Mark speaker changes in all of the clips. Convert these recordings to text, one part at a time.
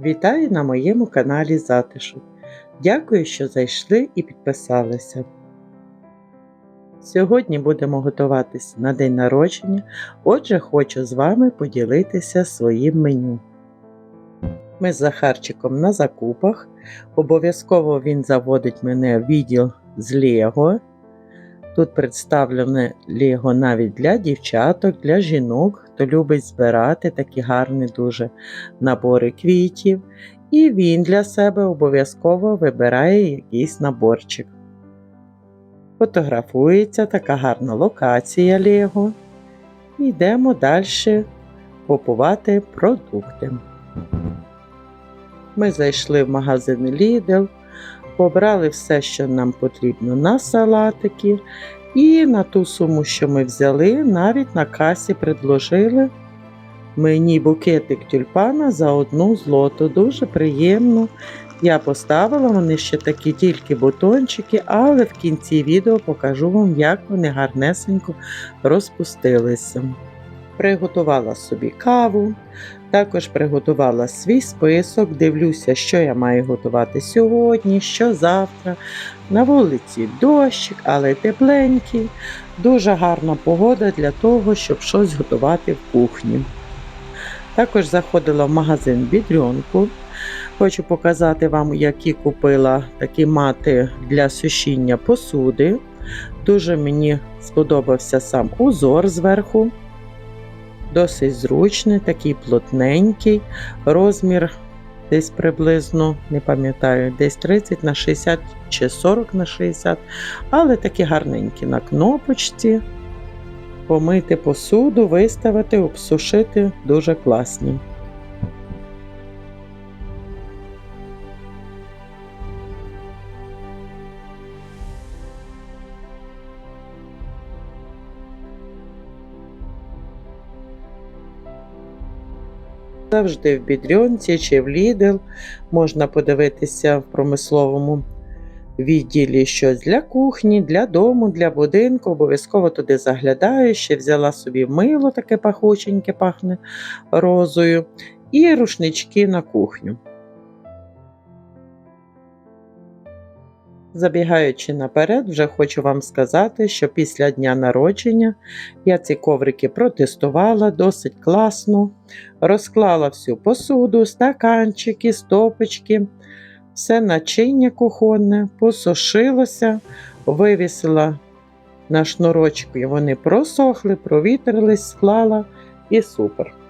Speaker 1: Вітаю на моєму каналі Затишок. Дякую, що зайшли і підписалися. Сьогодні будемо готуватись на день народження, отже, хочу з вами поділитися своїм меню. Ми з Захарчиком на закупах. Обов'язково він заводить мене в відділ з Лего. Тут представлене Лего навіть для дівчаток, для жінок, хто любить збирати такі гарні дуже набори квітів. І він для себе обов'язково вибирає якийсь наборчик. Фотографується така гарна локація Лего. Йдемо далі купувати продукти. Ми зайшли в магазин Lidl, побрали все, що нам потрібно на салатики. І на ту суму, що ми взяли, навіть на касі предложили мені букетик тюльпана за одну злоту. Дуже приємно. Я поставила, вони ще такі тільки бутончики, але в кінці відео покажу вам, як вони гарнесенько розпустилися. Приготувала собі каву, також приготувала свій список, дивлюся, що я маю готувати сьогодні, що завтра. На вулиці дощик, але тепленький. Дуже гарна погода для того, щоб щось готувати в кухні. Також заходила в магазин Бідрьонку. Хочу показати вам, які купила такі мати для сушіння посуди. Дуже мені сподобався сам узор зверху. Досить зручний, такий плотненький. Розмір десь приблизно, не пам'ятаю, десь 30 на 60 чи 40 на 60, але такі гарненькі на кнопочці. Помити посуду, виставити, обсушити дуже класні. Завжди в Бідрьонці чи в Лідл можна подивитися в промисловому відділі щось для кухні, для дому, для будинку. Обов'язково туди заглядаю. Ще взяла собі мило, таке пахученьке, пахне розою, і рушнички на кухню. Забігаючи наперед, вже хочу вам сказати, що після дня народження я ці коврики протестувала досить класно, розклала всю посуду, стаканчики, стопочки, все начиння кухонне, посушилося, вивісила на шнурочки, вони просохли, провітрились, склала і супер.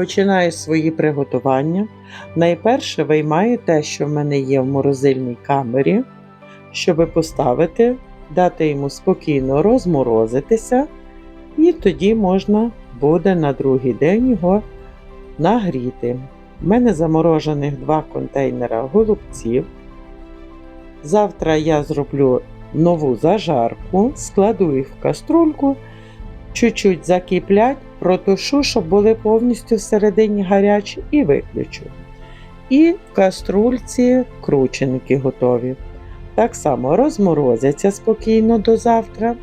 Speaker 1: Починаю свої приготування. Найперше виймаю те, що в мене є в морозильній камері, щоб поставити, дати йому спокійно розморозитися, і тоді можна буде на другий день його нагріти. У мене заморожених два контейнера голубців. Завтра я зроблю нову зажарку, складу їх в каструльку, чуть-чуть закиплять, протушу, щоб були повністю всередині гарячі, і виключу. І в каструльці крученики готові. Так само розморозяться спокійно до завтра.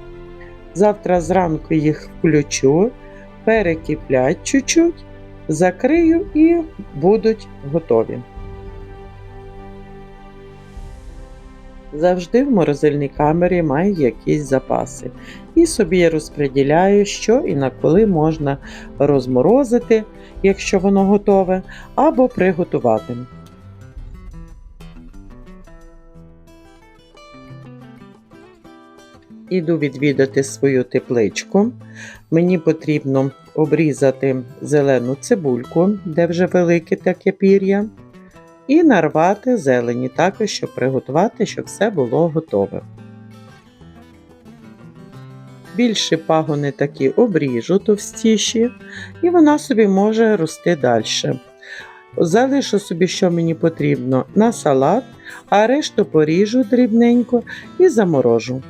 Speaker 1: Завтра зранку їх включу, перекиплять чуть-чуть, закрию і будуть готові. Завжди в морозильній камері маю якісь запаси. І собі я розподіляю, що і на коли можна розморозити, якщо воно готове, або приготувати. Іду відвідати свою тепличку. Мені потрібно обрізати зелену цибульку, де вже велике таке пір'я, і нарвати зелені, також щоб приготувати, щоб все було готове. Більші пагони такі обріжу товстіші, і вона собі може рости далі. залишу собі, що мені потрібно, на салат, а решту поріжу дрібненько і заморожу.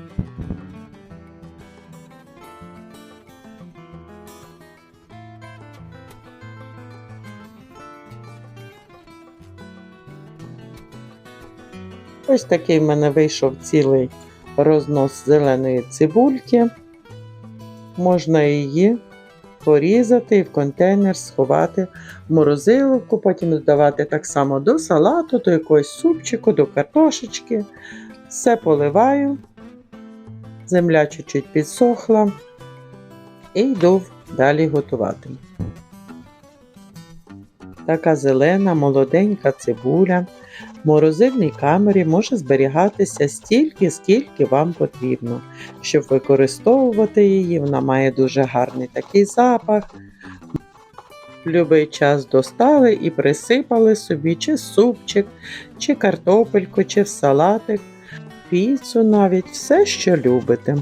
Speaker 1: Ось такий в мене вийшов цілий рознос зеленої цибульки. Можна її порізати і в контейнер сховати в морозиловку, потім додавати так само до салату, до якогось супчику, до картошечки. Все поливаю, земля чуть-чуть підсохла і йду далі готувати. Така зелена, молоденька цибуля в морозильній камері може зберігатися стільки, скільки вам потрібно. Щоб використовувати її, вона має дуже гарний такий запах. В будь-який час достали і присипали собі чи супчик, чи картопельку, чи в салатик, піцу навіть, все, що любите.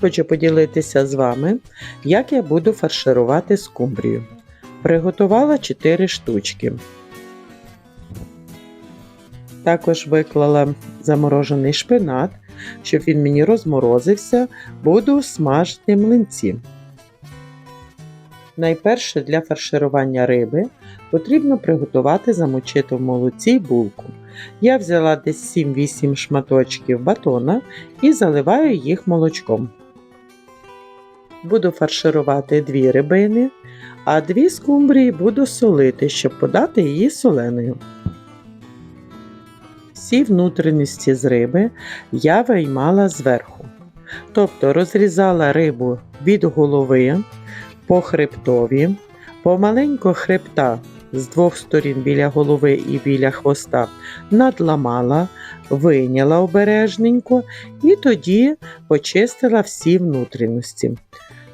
Speaker 1: Хочу поділитися з вами, як я буду фарширувати скумбрію. Приготувала 4 штучки. Також виклала заморожений шпинат, щоб він мені розморозився, буду смажити млинці. Найперше для фарширування риби потрібно приготувати замочити в молоці булку. Я взяла десь 7-8 шматочків батона і заливаю їх молочком. Буду фарширувати дві рибини, а дві скумбрії буду солити, щоб подати її соленою. Всі внутрішності з риби я виймала зверху. Тобто розрізала рибу від голови по хребтові, помаленько хребта з двох сторін біля голови і біля хвоста надламала, вийняла обережненько і тоді почистила всі внутрішності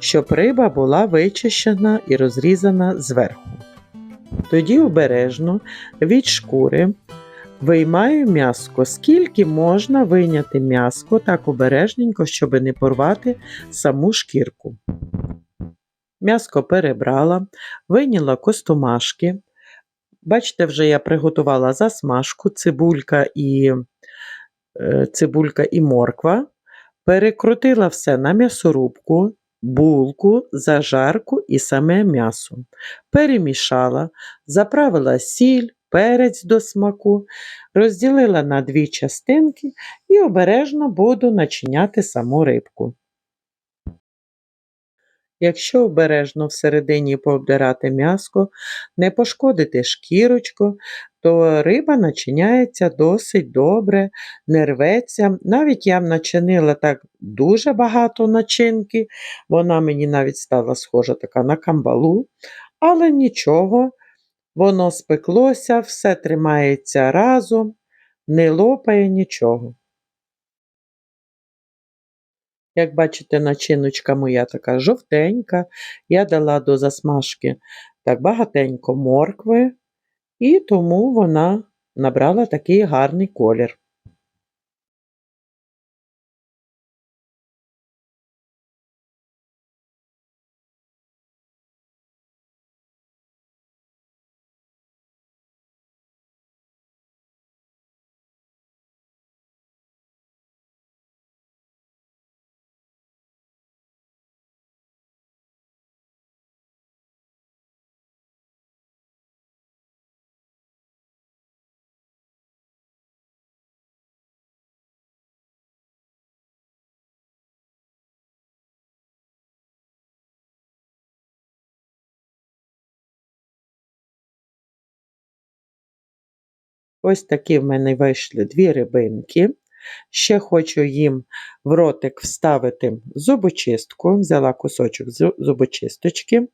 Speaker 1: щоб риба була вичищена і розрізана зверху. Тоді обережно від шкури виймаю м'яско, скільки можна вийняти м'яско так обережненько, щоб не порвати саму шкірку. М'яско перебрала, вийняла костомашки. Бачите, вже я приготувала засмажку, цибулька і е, цибулька і морква. Перекрутила все на м'ясорубку, булку, зажарку і саме м'ясо. Перемішала, заправила сіль, перець до смаку, розділила на дві частинки і обережно буду начиняти саму рибку. Якщо обережно всередині пообдирати м'яско, не пошкодити шкірочку, то риба начиняється досить добре, не рветься. Навіть я начинила так дуже багато начинки, вона мені навіть стала схожа така на камбалу, але нічого, воно спеклося, все тримається разом, не лопає нічого. Як бачите, начиночка моя така жовтенька, я дала до засмажки так багатенько моркви, і тому вона набрала такий гарний колір. Ось такі в мене вийшли дві рибинки. Ще хочу їм в ротик вставити зубочистку. Взяла кусочок зубочисточки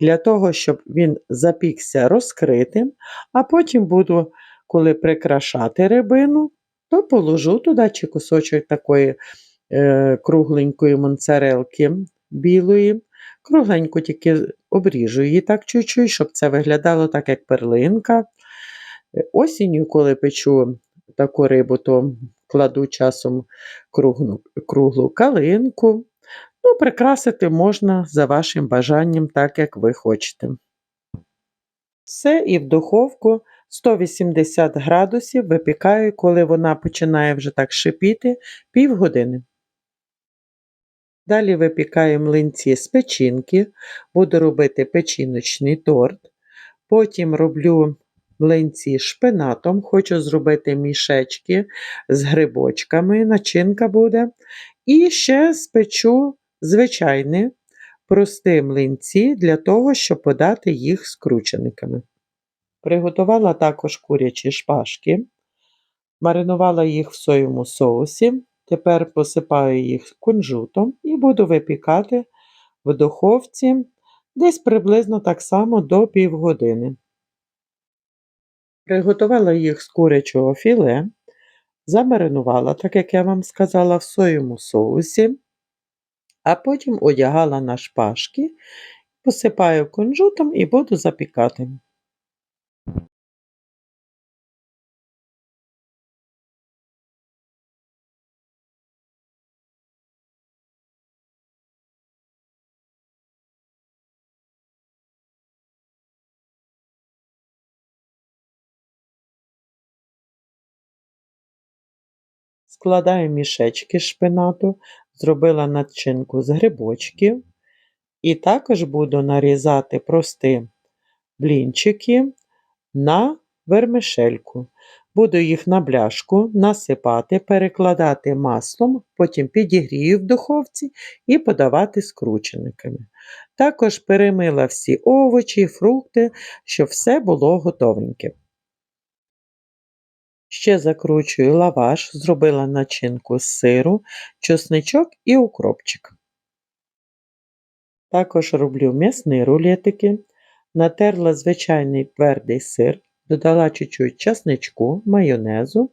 Speaker 1: для того, щоб він запікся розкритим, а потім буду, коли прикрашати рибину, то положу туди чи кусочок такої е, кругленької моцарелки білої. Кругленько тільки обріжу її так чуть-чуть, щоб це виглядало так, як перлинка. Осінню, коли печу таку рибу, то кладу часом круглу, круглу калинку. Ну, прикрасити можна за вашим бажанням, так як ви хочете. Все і в духовку 180 градусів випікаю, коли вона починає вже так шипіти, півгодини. Далі випікаю млинці з печінки, буду робити печіночний торт. Потім роблю млинці шпинатом, хочу зробити мішечки з грибочками, начинка буде. І ще спечу звичайні прості млинці для того, щоб подати їх скручениками. Приготувала також курячі шпажки, маринувала їх в соєвому соусі. Тепер посипаю їх кунжутом і буду випікати в духовці десь приблизно так само до півгодини. Приготувала їх з курячого філе, замаринувала, так як я вам сказала, в соєму соусі, а потім одягала на шпажки, посипаю кунжутом і буду запікати. Складаю мішечки шпинату, зробила начинку з грибочків. І також буду нарізати прості блінчики на вермишельку. Буду їх на бляшку насипати, перекладати маслом, потім підігрію в духовці і подавати скручениками. Також перемила всі овочі, фрукти, щоб все було готовеньке. Ще закручую лаваш, зробила начинку з сиру, чесничок і укропчик. Також роблю м'ясні рулетики, натерла звичайний твердий сир, додала чуть-чуть часничку, майонезу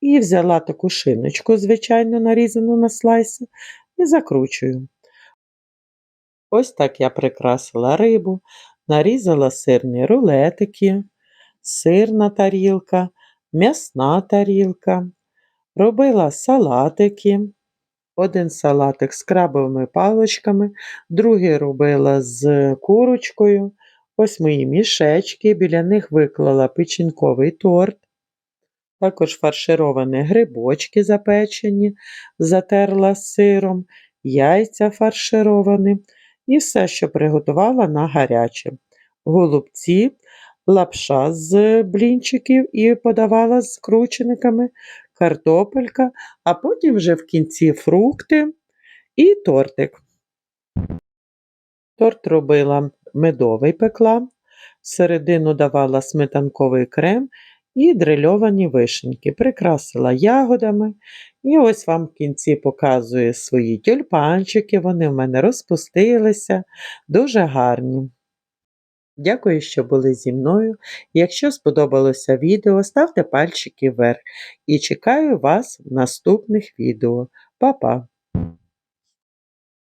Speaker 1: і взяла таку шиночку, звичайно, нарізану на слайси, і закручую. Ось так я прикрасила рибу, нарізала сирні рулетики, сирна тарілка, м'ясна тарілка, робила салатики. Один салатик з крабовими паличками, другий робила з курочкою. Ось мої мішечки, біля них виклала печінковий торт, також фаршировані грибочки запечені, затерла сиром, яйця фаршировані і все, що приготувала на гаряче. Голубці, лапша з блінчиків і подавала з кручениками, картопелька, а потім вже в кінці фрукти і тортик. Торт робила медовий пекла, всередину давала сметанковий крем і дрильовані вишеньки. Прикрасила ягодами. І ось вам в кінці показую свої тюльпанчики, вони в мене розпустилися, дуже гарні. Дякую, що були зі мною. Якщо сподобалося відео, ставте пальчики вверх і чекаю вас в наступних відео. Па-па!